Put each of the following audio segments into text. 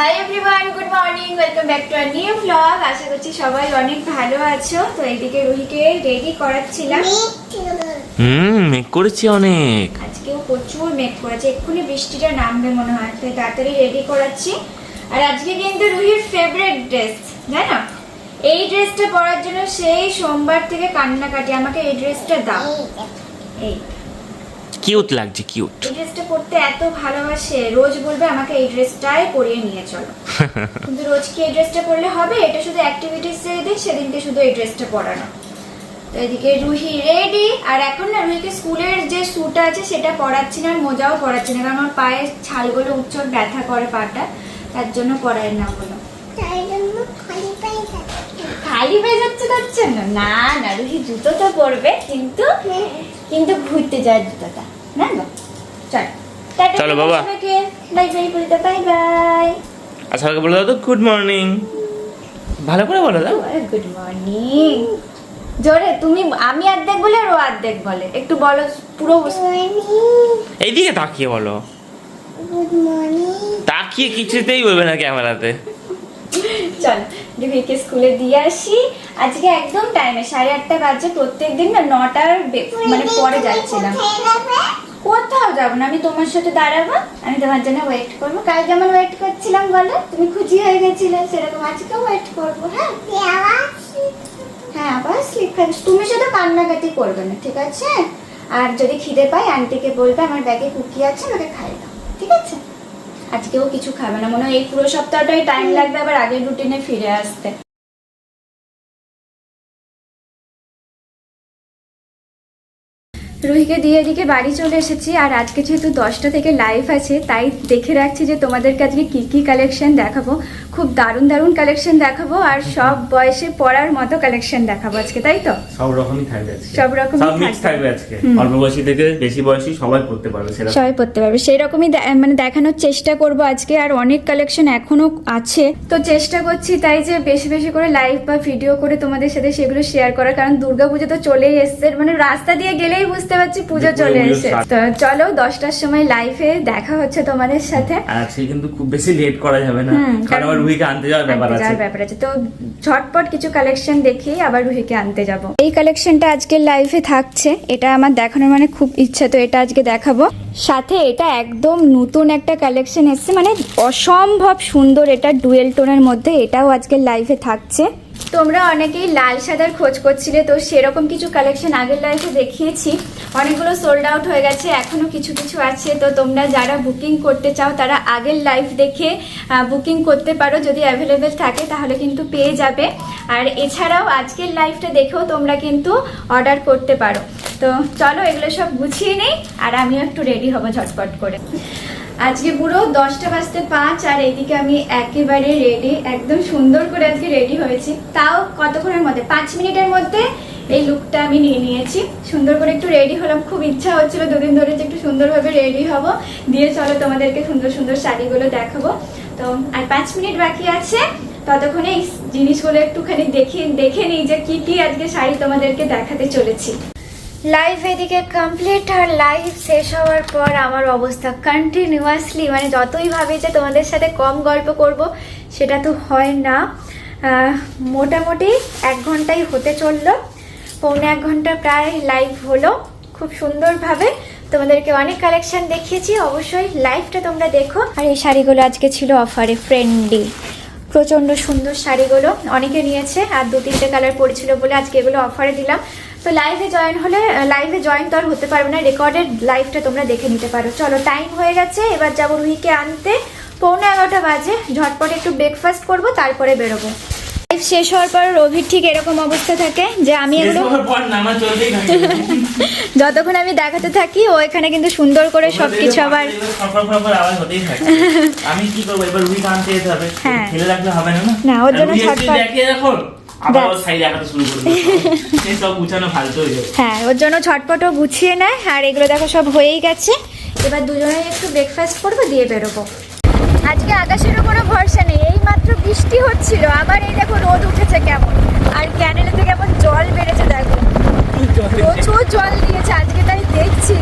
Hi everyone good morning welcome back to our new blog আশা করছি সবাই অনেক ভালো আছো। তো এইদিকে রুহিকে রেডি করাচ্ছিলাম। হুম মেঘ করেছি অনেক। আজকেও প্রচুর মেঘ করেছে। এক্ষুনি বৃষ্টিটা নামবে মনে হয় তাই তাড়াতাড়ি রেডি করাচ্ছি। আর আজকে কিন্তু রুহির ফেভারিট ড্রেস জানো? এই ড্রেসটা পরার জন্য সেই সোমবার থেকে কান্নাকাটি আমাকে এই ড্রেসটা দাও। এই। কিউট লাগছে কিউট এই ড্রেসটা পরতে এত ভালোবাসে রোজ বলবে আমাকে এই ড্রেসটাই পরিয়ে নিয়ে চলো। কিন্তু রোজ কি এই ড্রেসটা পরলে হবে? এটা শুধু অ্যাক্টিভিটিস দিন সেদিনকে শুধু এই ড্রেসটা পরানো। তো এদিকে রুহি রেডি আর এখন না রুহিকে স্কুলের যে স্যুটা আছে সেটা পরাচ্ছি না আর মোজাও পরাচ্ছি না কারণ আমার পায়ের ছালগুলো উচ্চর ব্যথা করে পাটা তার জন্য পরায় না বলো। খালি হয়ে যাচ্ছে তার জন্য? না না রুহি জুতো তো পরবে কিন্তু কিন্তু ঘুরতে যায় জুতোটা। চল বাবা। বাই বাই বলে দাও বাই বাই আর সবাইকে বলে দাও তো গুড মর্নিং ভালো করে বলো দাও গুড মর্নিং জোরে তুমি আমি অর্ধেক বলে আর ও অর্ধেক বলে। একটু বলো পুরো এইদিকে তাকিয়ে বলো। গুড মর্নিং তাকিয়ে কিছুতেই বলবে না ক্যামেরাতে। চল রুহিকে স্কুলে দিয়ে আসি। আজকে একদম টাইমে সাড়ে আটটা বাজে প্রত্যেক দিন না নটার মানে পরে যাচ্ছিলাম। কোথাও যাব না আমি তোমার সাথে দাঁড়াবো। আমি তোমার জন্য ওয়েট করব। কাল যেমন ওয়েট করছিলাম বলো। তুমি খুশি হয়ে গেছিলে সেরকম আজকেও ওয়েট করব হ্যাঁ? হ্যাঁ আবার স্লিপ খাবি। তুমি শুধু কান্নাকাটি করবে না ঠিক আছে? আর যদি খিদে পাই আন্টিকে বলবে আমার ব্যাগে কুকি আছে আমাকে খাই দাও ঠিক আছে? আজকেও কিছু খাবে না। মনে হয় এই পুরো সপ্তাহটাই টাইম লাগবে আবার আগের রুটিনে ফিরে আসতে। রুহিকে দিয়ে এদিকে বাড়ি চলে এসেছি আর আজকে যেহেতু দশটা থেকে লাইভ আছে তাই দেখে রাখছি যে তোমাদেরকে আজকে কি কি কালেকশন দেখাবো। খুব দারুণ দারুণ কালেকশন দেখাবো আর সব বয়সে পড়ার মতো কালেকশন দেখাবো আজকে তাই তো? সব রকমই থাকবে সব রকমই সব থাকবে। আজকে। অল্প বয়সী থেকে বেশি বয়সী সবাই পড়তে পারবে সবাই পড়তে পারবে। সেই রকমই মানে দেখানোর চেষ্টা করব আজকে আর অনেক কালেকশন এখনও আছে। তো চেষ্টা করছি তাই যে বেশি বেশি করে লাইভ বা ভিডিও করে তোমাদের সাথে সেগুলো শেয়ার করার কারণ দুর্গাপুজো তো চলেই এসছে। মানে রাস্তা দিয়ে গেলেই বুঝতে পারছি পুজো চলে এসেছে। তো চলো দশটার সময় লাইভে দেখা হচ্ছে তোমাদের সাথে। আজকে কিন্তু খুব বেশি লেট করা যাবে না। কারণ আবার রুহিকে আনতে যাওয়ার ব্যাপার আছে যাওয়ার ব্যাপার আছে। তো ঝটপট কিছু কালেকশন দেখিয়ে আবার রুহিকে আনতে যাব। এই কালেকশনটা আজকে লাইভে থাকছে। এটা আমার দেখানোর মানে খুব ইচ্ছা তো এটা আজকে দেখাবো। সাথে এটা একদম নতুন একটা কালেকশন এসেছে। মানে অসম্ভব সুন্দর এটা ডুয়েল টোনের মধ্যে। এটাও আজকে লাইভে থাকছে। তোমরা অনেকেই লাল সাদার খোঁজ করছিলে, তো সেরকম কিছু কালেকশন আগের লাইফে দেখিয়েছি। অনেকগুলো সোল্ড আউট হয়ে গেছে, এখনও কিছু কিছু আছে। তো তোমরা যারা বুকিং করতে চাও, তারা আগের লাইফ দেখে বুকিং করতে পারো, যদি অ্যাভেলেবেল থাকে, তাহলে কিন্তু পেয়ে যাবে। আর এছাড়াও আজকের লাইফটা দেখেও তোমরা কিন্তু অর্ডার করতে পারো। তো চলো এগুলো সব গুছিয়ে নেই, আর আমিও একটু রেডি হব ঝটপট করে। আজকে পুরো দশটা বাজতে পাঁচ, আর এদিকে আমি একেবারে রেডি একদম সুন্দর করে আজকে রেডি হয়েছি। তাও কতক্ষণের মধ্যে? পাঁচ মিনিটের মধ্যে এই লুকটা আমি নিয়ে নিয়েছি। সুন্দর করে একটু রেডি হলাম। খুব ইচ্ছা হচ্ছিল দুদিন ধরে যে একটু সুন্দরভাবে রেডি হব। দিয়ে চলো তোমাদেরকে সুন্দর সুন্দর শাড়িগুলো দেখাবো। তো, আর পাঁচ মিনিট বাকি আছে। ততক্ষণে এই জিনিসগুলো একটুখানি দেখে দেখে নিই যে কি কি আজকে শাড়ি তোমাদেরকে দেখাতে চলেছি। লাইভ এদিকে কমপ্লিট আর লাইভ শেষ হওয়ার পর আমার অবস্থা কন্টিনিউয়াসলি মানে যতই ভাবি যে তোমাদের সাথে কম গল্প করব, সেটা তো হয় না। মোটামুটি এক ঘন্টাই হতে চলল। পৌনে এক ঘণ্টা প্রায় লাইভ হলো। খুব সুন্দরভাবে তোমাদেরকে অনেক কালেকশন দেখিয়েছি। অবশ্যই লাইভটা তোমরা দেখো। আর এই শাড়িগুলো আজকে ছিল অফারে ফ্রেন্ডলি প্রচণ্ড সুন্দর শাড়িগুলো অনেকে নিয়েছে, আর দু তিনটে কালার পড়েছিল বলে আজকে এগুলো অফারে দিলাম। তো লাইভে জয়েন হলে লাইভে জয়েন তো আর হতে পারবে না রেকর্ডেড লাইভটা তোমরা দেখে নিতে পারো। চলো টাইম হয়ে গেছে এবার যাব রুহিকে আনতে। পৌনে এগারোটা বাজে ঝটপট একটু ব্রেকফাস্ট করব তারপরে বেরোবো। লাইভ শেষ হওয়ার পর রবির ঠিক এরকম অবস্থা থাকে যে আমি এগুলো যতক্ষণ আমি দেখাতে থাকি ও এখানে কিন্তু সুন্দর করে আবার আওয়াজ হতেই থাকে। আমি কি করব? এবার যেতে হবে। হ্যাঁ। রাখলে হবে না না, ওর জন্য রুহি এসে ঝটপট- দেখে এখন আবার ব্যাস। সাইড দেখাতে শুরু করে দেবে সব গুছানো ফালতু হয়ে যাবে হ্যাঁ ওর জন্য ছটপটও গুছিয়ে নেয় আর এগুলো দেখো সব হয়েই গেছে। এবার দুজনে একটু ব্রেকফাস্ট করব দিয়ে বেরোবো। আজকে আকাশেরও কোনো ভরসা নেই এই মাত্র বৃষ্টি হচ্ছিল আবার এই দেখো রোদ উঠেছে কেমন। আর ক্যানেলেতে কেমন জল বেড়েছে দেখো। প্রচুর জল দিয়েছে আজকে তাই দেখছি।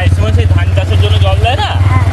এই সময় সেই ধান চাষের জন্য জল দেয় না? হ্যাঁ।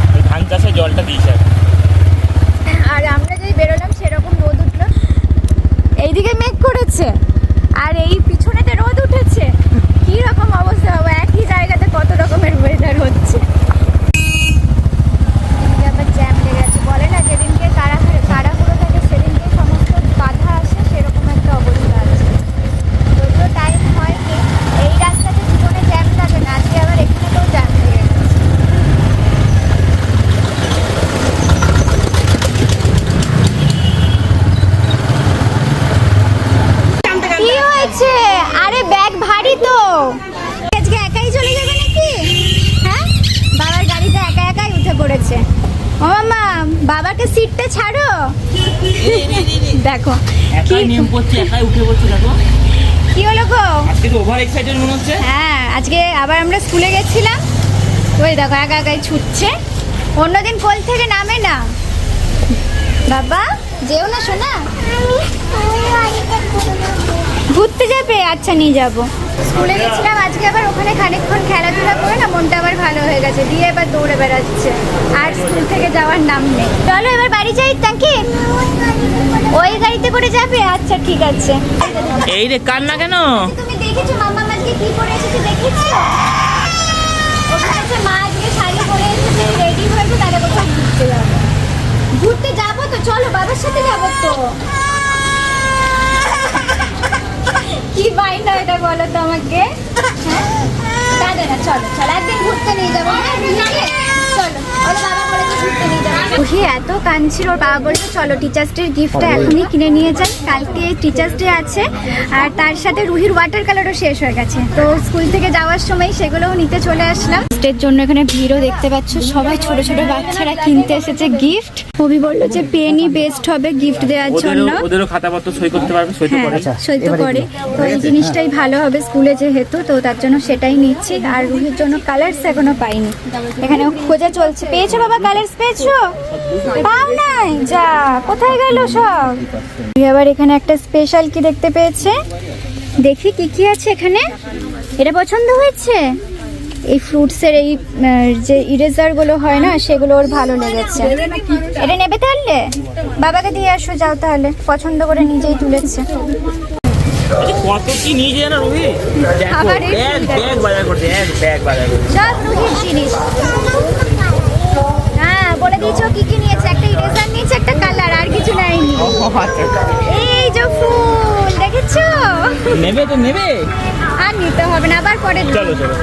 একাই কি নেম পড়ছে একাই উঠে পড়ছে দেখো। কি হলো গো? আজকে তো ওভার এক্সাইটেড মনে হচ্ছে। হ্যাঁ আজকে আবার আমরা স্কুলে গেছিলাম। ওই দেখো একা একাই ছুটছে। অন্যদিন কোল থেকে নামে না। বাবা যেও না শোনা ঘুরতে যাবে আচ্ছা নিয়ে যাব। স্কুলে গেছিলাম আজকে আবার ওখানে খানিকক্ষণ খেলাধুলা করে না মনটা আবার ভালো হয়ে গেছে। দিয়ে এবার দৌড়ে বেড়াচ্ছে। আর স্কুল থেকে যাওয়ার নাম নেই। চলো এবার বাড়ি যাই তাকে? ওই গাড়িতে করে যাবে? আচ্ছা ঠিক আছে। এই রে কান্না কেন? তুমি দেখেছ মাম্মা আজকে কি পরে এসেছে দেখেছ? ওখানে হচ্ছে মা আজকে শাড়ি পরে এসেছে রেডি হয়েছে তাহলে কোথাও ঘুরতে যাব? ঘুরতে যাব তো চলো বাবার সাথে যাব তো। কি মাইন্ড এটা বলো তো আমাকে হ্যাঁ? না চলো চলো, একদিন ঘুরতে নিয়ে যাব। হ্যাঁ রুহি এত কাঁদছিল ওর বাবা বলছে চলো টিচার্স ডের গিফটটা এখনই কিনে নিয়ে যাই। কালকে টিচার্স ডে আছে আর তার সাথে রুহির ওয়াটার কালারও শেষ হয়ে গেছে। তো স্কুল থেকে যাওয়ার সময় সেগুলোও নিতে চলে আসলাম। গিফটের জন্য এখানে ভিড়ও দেখতে পাচ্ছ সবাই ছোট ছোট বাচ্চারা কিনতে এসেছে গিফট অভি বলল যে পেনই বেস্ট হবে গিফট দেওয়ার জন্য। ওদেরও খাতাপত্র সই করতে পারবে সই তো হ্যাঁ করে। সই তো করে। তো এই জিনিসটাই ভালো হবে স্কুলে যেহেতু তো তার জন্য সেটাই নিচ্ছি। আর রুহির জন্য কালার্স এখনও পাইনি। এখানে খোঁজা চলছে পেয়েছ বাবা কালার্স পেয়েছ? পাও নাই। যা কোথায় গেল সব? আবার এখানে একটা স্পেশাল কি দেখতে পেয়েছে? দেখি কি কি আছে এখানে। এটা পছন্দ হয়েছে? এই ফ্রুটসের এই যে ইরেজারগুলো হয় না সেগুলো ওর ভালো লেগেছে। এটা নেবে তাহলে? বাবাকে দিয়ে আসো যাও তাহলে। পছন্দ করে নিজেই তুলেছে। কত কি নিয়ে যায় না ব্যাগ ব্যাগ বাজার করছে এক ব্যাগ বাজার করছে। সব রুহির জিনিস। দিয়েছ কি কি নিয়েছে একটা ইরেজার নিয়েছে একটা কালার আর কিছু নাইনি এই যে ফুল দেখেছ? নেবে তো নেবে। আর নিতে হবে না আবার পরে। চলো চলো।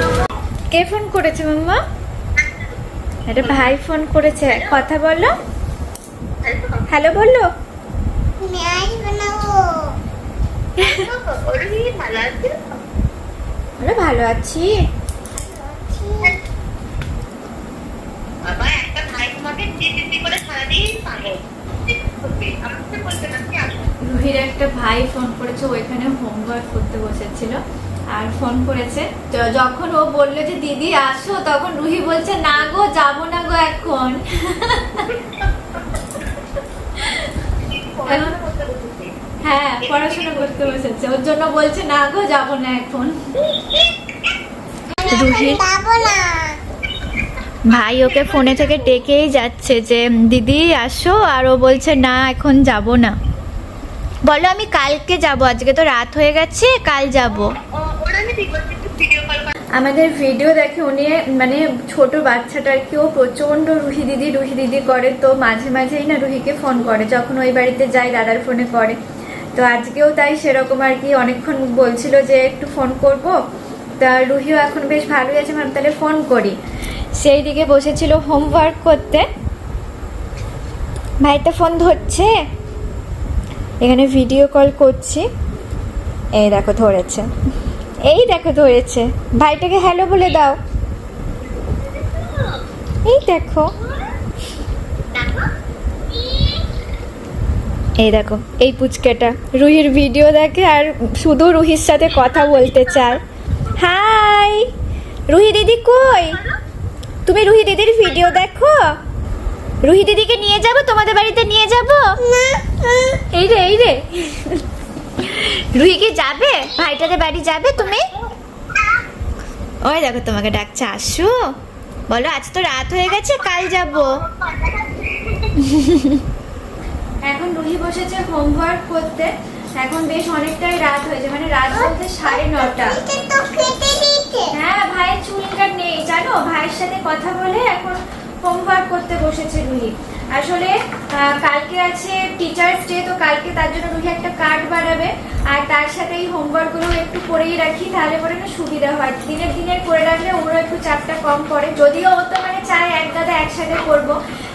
কে ফোন করেছে মাম্মা? এটা ভাই ফোন করেছে কথা বলো। হ্যালো বলল? ভালো আছি বাবা একটা ভাই তোমাকে চিঠি করে সারাদিন পাগল আমাকে বলতে না কি আসো রুহির একটা ভাই ফোন করেছে ওইখানে হোমওয়ার্ক করতে বসেছিল। আর ফোন করেছে যখন ও বলল যে দিদি আসো তখন রুহি বলছে না গো যাব না গো এখন। হ্যাঁ পড়াশোনা করতে বসেছে। ওর জন্য বলছে না গো যাব না এখন। রুহির যাব না। ভাই ওকে ফোনে থেকে ডেকেই যাচ্ছে যে, দিদি, আসো। আর ও বলছে, না, এখন যাব না। বলো, আমি কালকে যাব, আজকে তো রাত হয়ে গেছে, কাল যাব। আমাদের ভিডিও দেখে উনি মানে ছোট বাচ্চাটাকেও প্রচণ্ড রুহি দিদি রুহি দিদি করে তো মাঝে মাঝেই না রুহিকে ফোন করে, যখন ওই বাড়িতে যায় দাদার ফোনে করে। তো আজকেও তাই সেরকম আর কি, অনেকক্ষণ বলছিল যে, একটু ফোন করব। তা রুহিও এখন বেশ ভালোই আছে ভাব তাহলে ফোন করি। সেই দিকে বসেছিল হোমওয়ার্ক করতে। ভাই তো ফোন ধরছে। এখানে ভিডিও কল করছি। এই দেখো ধরেছে। এই দেখো ধরেছে। ভাইটাকে হ্যালো বলে দাও। এই দেখো। এই দেখো, এই পুচকেটা। রুহির ভিডিও দেখে আর শুধু রুহির সাথে কথা বলতে চায়। হাই রুহি দিদি কই? তুমি রুহি দিদির ভিডিও দেখো? রুহি দিদিকে নিয়ে যাব তোমাদের বাড়িতে নিয়ে যাব? এই রে এই রে। রুহি কি যাবে? ভাইটাদের বাড়ি যাবে তুমি? ওই দেখো তোমাকে ডাকছে আসো বলো আজ তো রাত হয়ে গেছে কাল যাব। এখন রুহি বসেছে হোমওয়ার্ক করতে। এখন বেশ অনেকটাই রাত হয়েছে মানে রাত বলতে সাড়ে নটা। দিতে হ্যাঁ ভাইয়ের চুল কাট নেই। জানো, ভাইয়ের সাথে কথা বলে এখন হোমওয়ার্ক করতে বসেছে রুহি। আসলে কালকে আছে টিচার্স ডে তো কালকে তার জন্য রুহি একটা কার্ড বানাবে। আর তার সাথে এই হোমওয়ার্কগুলো একটু করেই রাখি, তাহলে পরে না সুবিধা হয়। দিনের দিনের করে রাখলে ওরও একটু চাপটা কম পড়ে। যদিও ও তো মানে চায় এক দাদা একসাথে করব,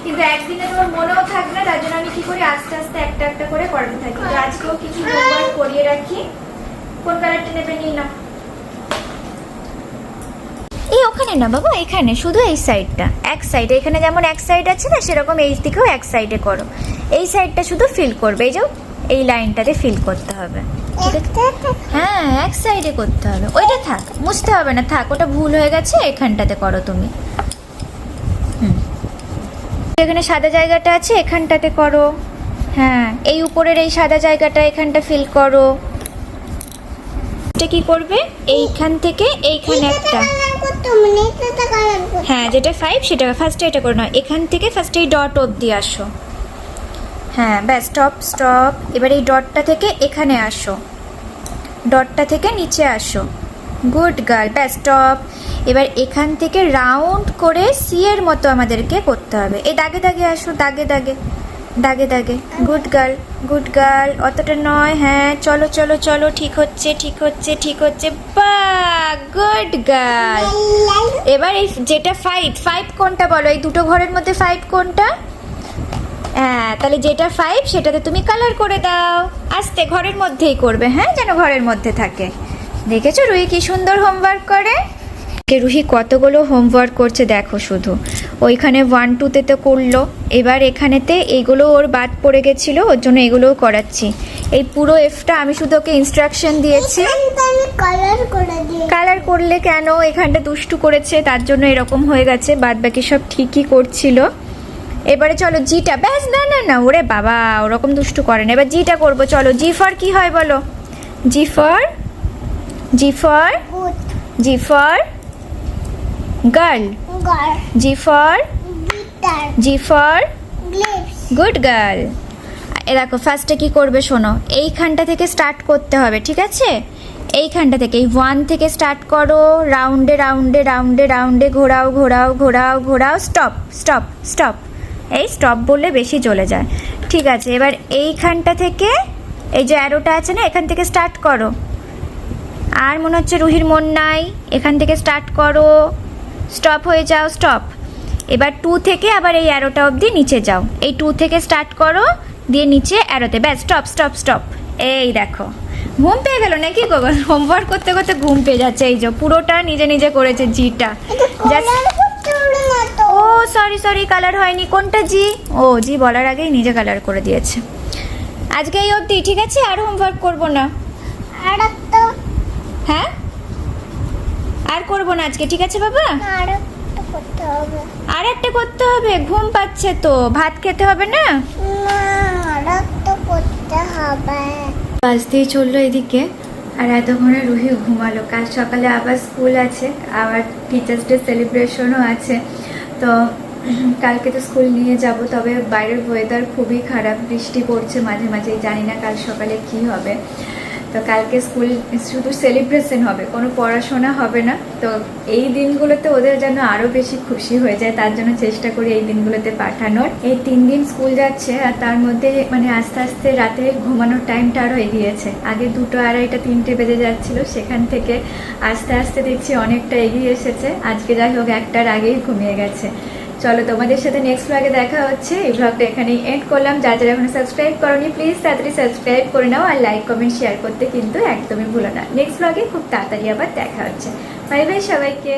কিন্তু একদিনে তো ওর মনেও থাকবে না, তার জন্য আমি কি করি, আস্তে আস্তে একটা একটা করে করাতে থাকি। আজকেও কিছু হোমওয়ার্ক করিয়ে রাখি। কোন কালারটা নেবে নিই না এই ওখানে না বাবা এখানে শুধু এই সাইডটা এক সাইডে এখানে যেমন এক সাইড আছে না সেরকম এই দিকেও এক সাইডে করো। এই সাইডটা শুধু ফিল করবে এই যে এই লাইনটাতে ফিল করতে হবে। হ্যাঁ এক সাইডে করতে হবে। ওইটা থাক মুছতে হবে না থাক ওটা ভুল হয়ে গেছে এখানটাতে করো তুমি। হুম। এখানে সাদা জায়গাটা আছে এখানটাতে করো। হ্যাঁ এই উপরের এই সাদা জায়গাটা এখানটা ফিল করো। এটা কি করবে? এইখান থেকে এইখানে একটা। মানে হ্যাঁ যেটা ফাইভ সেটা ফার্স্টে এটা করে নাও। এখান থেকে ফার্স্টে এই ডট অবধি আসো। হ্যাঁ ব্যাস স্টপ স্টপ এবার এই ডটটা থেকে এখানে আসো। ডটটা থেকে নিচে আসো। গুড গার্ল ব্যাস স্টপ এবার এখান থেকে রাউন্ড করে সি এর মতো আমাদেরকে করতে হবে। এই দাগে দাগে আসো দাগে দাগে। দাগে দাগে। গুড গার্ল গুড গার্ল অতটা নয় হ্যাঁ চলো চলো চলো। ঠিক হচ্ছে ঠিক হচ্ছে ঠিক হচ্ছে। বা গুড গার্ল এবার এই যেটা ফাইভ ফাইভ কোনটা বলো? এই দুটো ঘরের মধ্যে ফাইভ কোনটা? হ্যাঁ তাহলে যেটা ফাইভ সেটাতে তুমি কালার করে দাও। আস্তে, ঘরের মধ্যেই করবে হ্যাঁ যেন ঘরের মধ্যে থাকে। দেখেছ রুই কি সুন্দর হোমওয়ার্ক করে? রুহি কতগুলো হোমওয়ার্ক করছে দেখো শুধু। ওইখানে ওয়ান টুতে তো করল। এবার এখানেতে এইগুলো ওর বাদ পড়ে গেছিল ওর জন্য এগুলোও করাচ্ছি। এই পুরো এফটা আমি শুধু ওকে ইনস্ট্রাকশন দিয়েছি। কালার করলে কেন এখানটা দুষ্টু করেছে? তার জন্য এরকম হয়ে গেছে বাদ বাকি সব ঠিকই করছিল। এবারে চলো জিটা ব্যাস না না না ওরে বাবা ওরকম দুষ্টু করে না। এবার জিটা করব চলো জি ফর কি হয় বলো? G for G for G for girl গার G for. Guitar. G for. গ্লিপস। Good girl. এ দেখো ফার্স্টে কি করবে শোনো এইখানটা থেকে স্টার্ট করতে হবে ঠিক আছে? এইখানটা থেকে এই ওয়ান থেকে স্টার্ট করো রাউন্ডে রাউন্ডে রাউন্ডে রাউন্ডে ঘোরাও ঘোরাও ঘোরাও ঘোরাও স্টপ স্টপ স্টপ এই স্টপ বললে বেশি চলে যায়। ঠিক আছে এবার এইখানটা থেকে এই যে অ্যারোটা আছে না এখান থেকে স্টার্ট করো। আর মনে হচ্ছে রুহির মন নাই এখান থেকে স্টার্ট করো। স্টপ হয়ে যাও স্টপ। এবার টু থেকে আবার এই অ্যারোটা অবধি নিচে যাও। এই টু থেকে স্টার্ট করো দিয়ে নিচে অ্যারোতে ব্যাস স্টপ স্টপ স্টপ এই দেখো। ঘুম পেয়ে গেল নাকি গোগল হোমওয়ার্ক করতে করতে ঘুম পেয়ে যাচ্ছে। এই যে পুরোটা নিজে নিজে করেছে জিটা। ও সরি সরি কালার হয়নি। কোনটা জি? ও জি বলার আগেই নিজে কালার করে দিয়েছে। আজকে এই অবধি ঠিক আছে? আর হোমওয়ার্ক করব না। আর হ্যাঁ? আর করব না আজকে ঠিক আছে বাবা? আর একটা করতে হবে। ঘুম পাচ্ছে তো ভাত খেতে হবে না? বাজতেই চলল এদিকে আর এতক্ষণে রুহি ঘুমালো। কাল সকালে আবার স্কুল আছে আবার টিচার্স ডে সেলিব্রেশনও আছে। তো কালকে তো স্কুল নিয়ে যাব তবে বাইরের ওয়েদার খুবই খারাপ বৃষ্টি পড়ছে মাঝে মাঝে জানি না কাল সকালে কি হবে। তো কালকে স্কুল, শুধু সেলিব্রেশন হবে, কোনো পড়াশোনা হবে না। তো এই দিনগুলোতে ওদের যেন আরও বেশি খুশি হয়ে যায়, তার জন্য চেষ্টা করি এই দিনগুলোতে পাঠানোর। এই তিন দিন স্কুল যাচ্ছে আর তার মধ্যে মানে আস্তে আস্তে রাতে ঘুমানোর টাইমটা আরও এগিয়েছে। আগে দুটো আড়াইটা, তিনটে বেজে যাচ্ছিল, সেখান থেকে আস্তে আস্তে দেখছি অনেকটা এগিয়ে এসেছে। আজকে যাই হোক, একটার আগেই ঘুমিয়ে গেছে। চলো তোমাদের সাথে নেক্সট ব্লগে দেখা হচ্ছে। এই ব্লগটা এখানেই এন্ড করলাম। যারা যারা এখনও সাবস্ক্রাইব করনি প্লিজ তাড়াতাড়ি সাবস্ক্রাইব করে নাও আর লাইক কমেন্ট শেয়ার করতে কিন্তু একদমই ভুলো না। নেক্সট ব্লগে খুব তাড়াতাড়ি আবার দেখা হচ্ছে। বাই বাই সবাইকে।